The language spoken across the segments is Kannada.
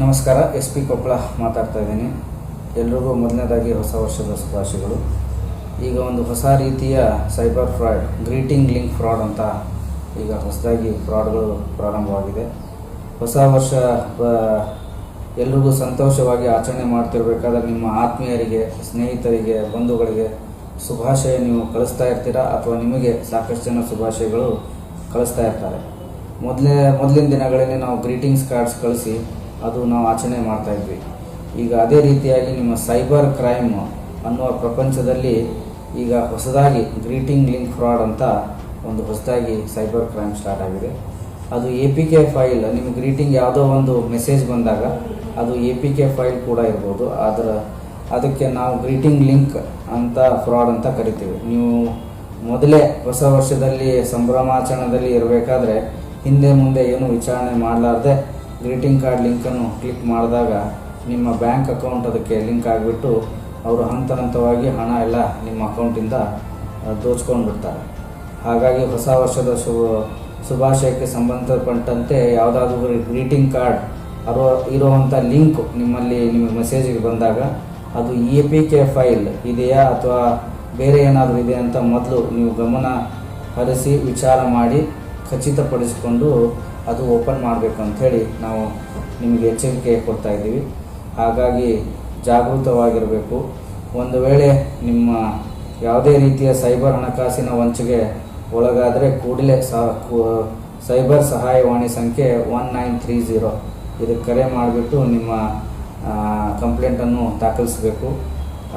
ನಮಸ್ಕಾರ ಎಸ್ ಪಿ ಕೊಪ್ಪಳ ಮಾತಾಡ್ತಾ ಇದ್ದೀನಿ. ಎಲ್ರಿಗೂ ಮೊದಲನೇದಾಗಿ ಹೊಸ ವರ್ಷದ ಶುಭಾಶಯಗಳು. ಈಗ ಒಂದು ಹೊಸ ರೀತಿಯ cyber fraud, greeting link fraud ಅಂತ ಈಗ ಹೊಸದಾಗಿ ಫ್ರಾಡ್ಗಳು ಪ್ರಾರಂಭವಾಗಿದೆ. ಹೊಸ ವರ್ಷ ಎಲ್ರಿಗೂ ಸಂತೋಷವಾಗಿ ಆಚರಣೆ ಮಾಡ್ತಿರ್ಬೇಕಾದ್ರೆ ನಿಮ್ಮ ಆತ್ಮೀಯರಿಗೆ, ಸ್ನೇಹಿತರಿಗೆ, ಬಂಧುಗಳಿಗೆ ಶುಭಾಶಯ ನೀವು ಕಳಿಸ್ತಾ ಇರ್ತೀರಾ ಅಥವಾ ನಿಮಗೆ ಸಾಕಷ್ಟು ಜನ ಶುಭಾಶಯಗಳು ಕಳಿಸ್ತಾ ಇರ್ತಾರೆ? ಮೊದಲೇ, ಮೊದಲಿನ ದಿನಗಳಲ್ಲಿ ನಾವು ಗ್ರೀಟಿಂಗ್ಸ್ ಕಾರ್ಡ್ಸ್ ಕಳಿಸಿ ಅದು ನಾವು ಆಚರಣೆ ಮಾಡ್ತಾ ಇದ್ವಿ. ಈಗ ಅದೇ ರೀತಿಯಾಗಿ ನಿಮ್ಮ ಸೈಬರ್ ಕ್ರೈಮ್ ಅನ್ನುವ ಪ್ರಪಂಚದಲ್ಲಿ ಈಗ ಹೊಸದಾಗಿ ಗ್ರೀಟಿಂಗ್ ಲಿಂಕ್ ಫ್ರಾಡ್ ಅಂತ ಒಂದು ಹೊಸದಾಗಿ ಸೈಬರ್ ಕ್ರೈಮ್ ಸ್ಟಾರ್ಟ್ ಆಗಿದೆ. ಅದು ಎ ಪಿ ಕೆ ಫೈಲ್ ನಿಮ್ಮ ಗ್ರೀಟಿಂಗ್ ಯಾವುದೋ ಒಂದು ಮೆಸೇಜ್ ಬಂದಾಗ ಅದು ಎ ಪಿ ಕೆ ಫೈಲ್ ಕೂಡ ಇರ್ಬೋದು. ಅದರ, ಅದಕ್ಕೆ ನಾವು ಗ್ರೀಟಿಂಗ್ ಲಿಂಕ್ ಅಂತ ಫ್ರಾಡ್ ಅಂತ ಕರಿತೀವಿ. ನೀವು ಮೊದಲೇ ಹೊಸ ವರ್ಷದಲ್ಲಿ ಸಂಭ್ರಮಾಚರಣೆಯಲ್ಲಿ ಇರಬೇಕಾದ್ರೆ ಹಿಂದೆ ಮುಂದೆ ಏನು ವಿಚಾರಣೆ ಮಾಡಲಾರ್ದೆ ಗ್ರೀಟಿಂಗ್ ಕಾರ್ಡ್ ಲಿಂಕನ್ನು ಕ್ಲಿಕ್ ಮಾಡಿದಾಗ ನಿಮ್ಮ ಬ್ಯಾಂಕ್ ಅಕೌಂಟ್ ಅದಕ್ಕೆ ಲಿಂಕ್ ಆಗಿಬಿಟ್ಟು ಅವರು ಹಂತ ಹಂತವಾಗಿ ಹಣ ಎಲ್ಲ ನಿಮ್ಮ ಅಕೌಂಟಿಂದ ದೋಚ್ಕೊಂಡು ಬಿಡ್ತಾರೆ ಹಾಗಾಗಿ ಹೊಸ ವರ್ಷದ ಶುಭ, ಶುಭಾಶಯಕ್ಕೆ ಸಂಬಂಧಪಟ್ಟಂತೆ ಯಾವುದಾದ್ರೂ ಗ್ರೀಟಿಂಗ್ ಕಾರ್ಡ್ ಅರೋ ಇರುವಂಥ ಲಿಂಕ್ ನಿಮ್ಮಲ್ಲಿ ನಿಮಗೆ ಮೆಸೇಜಿಗೆ ಬಂದಾಗ ಅದು ಇ ಪಿ ಕೆ ಫೈಲ್ ಇದೆಯಾ ಅಥವಾ ಬೇರೆ ಏನಾದರೂ ಇದೆ ಅಂತ ಮೊದಲು ನೀವು ಗಮನ ಹರಿಸಿ ವಿಚಾರ ಮಾಡಿ ಖಚಿತಪಡಿಸಿಕೊಂಡು ಅದು ಓಪನ್ ಮಾಡಬೇಕು ಅಂಥೇಳಿ ನಾವು ನಿಮಗೆ ಎಚ್ಚರಿಕೆ ಕೊಡ್ತಾ ಇದ್ದೀವಿ. ಹಾಗಾಗಿ ಜಾಗೃತವಾಗಿರಬೇಕು. ಒಂದು ವೇಳೆ ನಿಮ್ಮ ಯಾವುದೇ ರೀತಿಯ ಸೈಬರ್ ಹಣಕಾಸಿನ ವಂಚಿಗೆ ಒಳಗಾದರೆ ಕೂಡಲೇ ಸೈಬರ್ ಸಹಾಯವಾಣಿ ಸಂಖ್ಯೆ ಒನ್ ನೈನ್ ತ್ರೀ ಝೀರೋ ಇದಕ್ಕೆ ಕರೆ ಮಾಡಿಬಿಟ್ಟು ನಿಮ್ಮ ಕಂಪ್ಲೇಂಟನ್ನು ದಾಖಲಿಸಬೇಕು.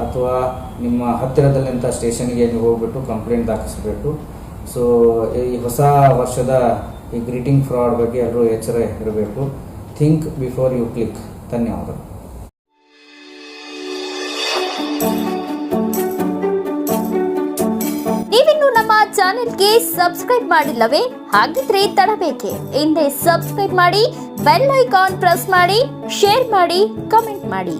ಅಥವಾ ನಿಮ್ಮ ಹತ್ತಿರದಲ್ಲಿಂಥ ಸ್ಟೇಷನ್ಗೆ ನೀವು ಹೋಗ್ಬಿಟ್ಟು ಕಂಪ್ಲೇಂಟ್ ದಾಖಲಿಸಬೇಕು. ಸೊ, ಈ ಹೊಸ ವರ್ಷದ ಈ ಗ್ರೀಟಿಂಗ್ ಫ್ರಾಡ್ ಬಗ್ಗೆ ಎಲ್ಲರೂ ಎಚ್ಚರ ಇರಬೇಕು. ಥಿಂಕ್ ಬಿಫೋರ್ ಯು ಕ್ಲಿಕ್ ಧನ್ಯವಾದಗಳು. ನೀವಿನ್ನು ನಮ್ಮ ಚಾನೆಲ್ಗೆ ಸಬ್ಸ್ಕ್ರೈಬ್ ಮಾಡಿಲ್ಲವೇ? ಹಾಗಿದ್ರೆ ತಡಬೇಕೆ. ಹಿಂದೆ ಸಬ್ಸ್ಕ್ರೈಬ್ ಮಾಡಿ, ಬೆಲ್ ಐಕಾನ್ ಪ್ರೆಸ್ ಮಾಡಿ, ಶೇರ್ ಮಾಡಿ, ಕಮೆಂಟ್ ಮಾಡಿ.